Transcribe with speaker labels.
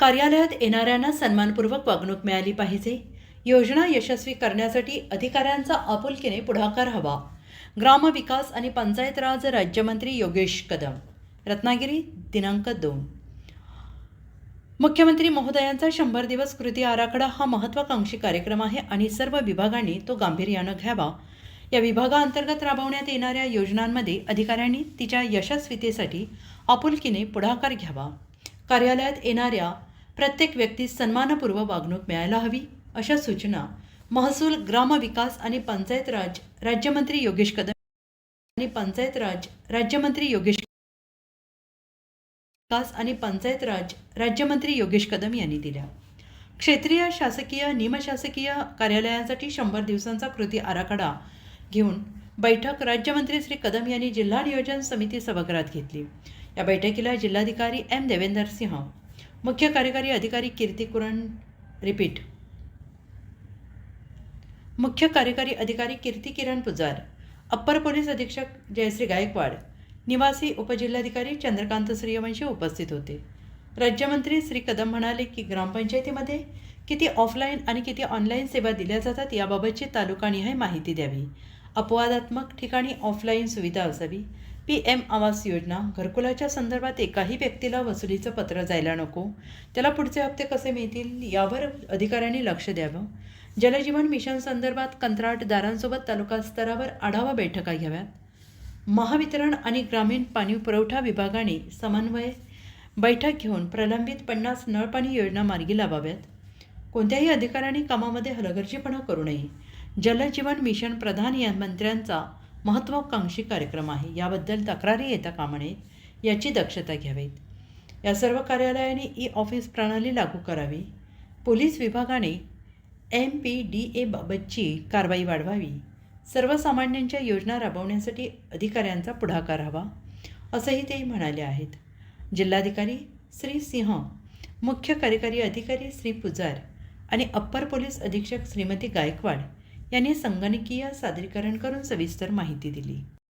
Speaker 1: कार्यालयात येणाऱ्यांना सन्मानपूर्वक वागणूक मिळाली पाहिजे. योजना यशस्वी करण्यासाठी अधिकाऱ्यांचा आपुलकीने पुढाकार हवा. ग्रामविकास आणि पंचायत राज राज्यमंत्री योगेश कदम. रत्नागिरी दिनांक दोन. मुख्यमंत्री महोदयांचा शंभर दिवस कृती आराखडा हा महत्त्वाकांक्षी कार्यक्रम आहे आणि सर्व विभागांनी तो गांभीर्यानं घ्यावा. या विभागाअंतर्गत राबवण्यात येणाऱ्या योजनांमध्ये अधिकाऱ्यांनी तिच्या यशस्वीतेसाठी आपुलकीने पुढाकार घ्यावा. कार्यालयात येणाऱ्या प्रत्येक व्यक्तीस सन्मानपूर्व वागणूक मिळायला हवी अशा सूचना महसूल ग्रामविकास आणि पंचायत राज राज्यमंत्री योगेश कदम आणि पंचायत राज राज्यमंत्री योगेश विकास आणि पंचायत राज राज्यमंत्री योगेश कदम यांनी दिल्या. क्षेत्रीय शासकीय निमशासकीय कार्यालयांसाठी शंभर दिवसांचा कृती आराखडा घेऊन बैठक राज्यमंत्री श्री कदम यांनी जिल्हा नियोजन समिती सभागृहात घेतली. या बैठकीला जिल्हाधिकारी एम देवेंदर सिंह मुख्य कार्यकारी अधिकारी कीर्ती कुरण रिपीट मुख्य कार्यकारी अधिकारी कीर्ती किरण पुजार अप्पर पोलीस अधीक्षक जयश्री गायकवाड निवासी उपजिल्हाधिकारी चंद्रकांत सूर्यवंशी उपस्थित होते. राज्यमंत्री श्री कदम म्हणाले की ग्रामपंचायतीमध्ये किती ऑफलाईन आणि किती ऑनलाईन सेवा दिल्या जातात याबाबतची तालुकानिहाय माहिती द्यावी. अपवादात्मक ठिकाणी ऑफलाईन सुविधा असावी. पी एम आवास योजना घरकुलाच्या संदर्भात एकाही व्यक्तीला वसुलीचं पत्र जायला नको. त्याला पुढचे हप्ते कसे मिळतील यावर अधिकाऱ्यांनी लक्ष द्यावं. जलजीवन मिशन संदर्भात कंत्राटदारांसोबत तालुका स्तरावर आढावा बैठका घ्याव्यात. महावितरण आणि ग्रामीण पाणी पुरवठा विभागाने समन्वय बैठक घेऊन प्रलंबित पन्नास नळपाणी योजना मार्गी लावाव्यात. कोणत्याही अधिकाऱ्यांनी कामामध्ये हलगर्जीपणा करू नये. जलजीवन मिशन प्रधान या मंत्र्यांचा महत्त्वाकांक्षी कार्यक्रम आहे. याबद्दल तक्रारी येता कामा नयेत याची दक्षता घ्यावीत. या सर्व कार्यालयाने ई ऑफिस प्रणाली लागू करावी. पोलीस विभागाने एम पी डी एबाबतची कारवाई वाढवावी. सर्वसामान्यांच्या योजना राबवण्यासाठी अधिकाऱ्यांचा पुढाकार हवा असंही ते म्हणाले आहेत. जिल्हाधिकारी श्री सिंह मुख्य कार्यकारी अधिकारी श्री पुजार आणि अप्पर पोलीस अधीक्षक श्रीमती गायकवाड यांनी संगणकीय सादरीकरण करून सविस्तर माहिती दिली.